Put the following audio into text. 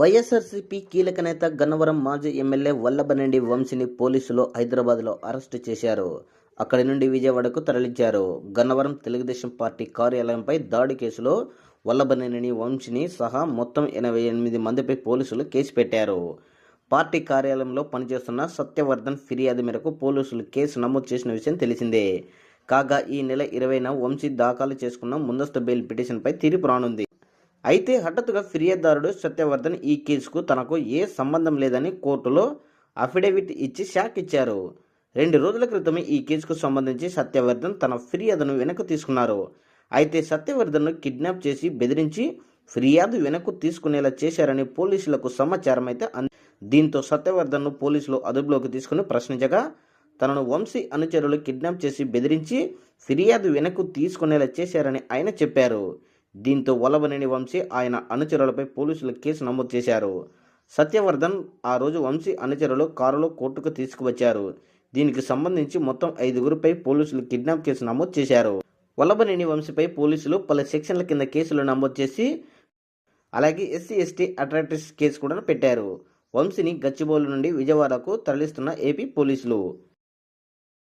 వైఎస్ఆర్సీపీ కీలక నేత గన్నవరం మాజీ ఎమ్మెల్యే వల్లభనేని వంశీని పోలీసులు హైదరాబాద్లో అరెస్టు చేశారు. అక్కడి నుండి విజయవాడకు తరలించారు. గన్నవరం తెలుగుదేశం పార్టీ కార్యాలయంపై దాడి కేసులో వల్లభనేని వంశీని సహా మొత్తం ఎనభై ఎనిమిది మందిపై పోలీసులు కేసు పెట్టారు. పార్టీ కార్యాలయంలో పనిచేస్తున్న సత్యవర్ధన్ ఫిర్యాదు మేరకు పోలీసులు కేసు నమోదు చేసిన విషయం తెలిసిందే. కాగా ఈ నెల ఇరవైన వంశీ దాఖలు చేసుకున్న ముందస్తు బెయిల్ పిటిషన్పై తీర్పు రానుంది. అయితే హఠాత్తుగా ఫిర్యాదుదారుడు సత్యవర్ధన్ ఈ కేసుకు తనకు ఏ సంబంధం లేదని కోర్టులో అఫిడవిట్ ఇచ్చి షాక్ ఇచ్చారు. రెండు రోజుల క్రితమే ఈ కేసుకు సంబంధించి సత్యవర్ధన్ తన ఫిర్యాదును వెనక్కు తీసుకున్నారు. అయితే సత్యవర్ధన్ను కిడ్నాప్ చేసి బెదిరించి ఫిర్యాదు వెనక్కు తీసుకునేలా చేశారని పోలీసులకు సమాచారం అయితే అంది. దీంతో సత్యవర్ధన్ను పోలీసులు అదుపులోకి తీసుకుని ప్రశ్నించగా తనను వంశీ అనుచరులు కిడ్నాప్ చేసి బెదిరించి ఫిర్యాదు వెనక్కు తీసుకునేలా చేశారని ఆయన చెప్పారు. దీంతో వలవనేని వంశీ ఆయన అనుచరులపై పోలీసులు కేసు నమోదు చేశారు. సత్యవర్ధన్ ఆ రోజు వంశీ అనుచరులు కారులో కోర్టుకు తీసుకువచ్చారు. దీనికి సంబంధించి మొత్తం ఐదుగురిపై పోలీసులు కిడ్నాప్ కేసు నమోదు చేశారు. వల్లభనేని వంశీపై పోలీసులు పలు సెక్షన్ల కింద కేసులు నమోదు చేసి అలాగే ఎస్సీ ఎస్టీ అట్రాక్టివ్స్ కేసు కూడా పెట్టారు. వంశీని గచ్చిబౌలి నుండి విజయవాడకు తరలిస్తున్న ఏపీ పోలీసులు.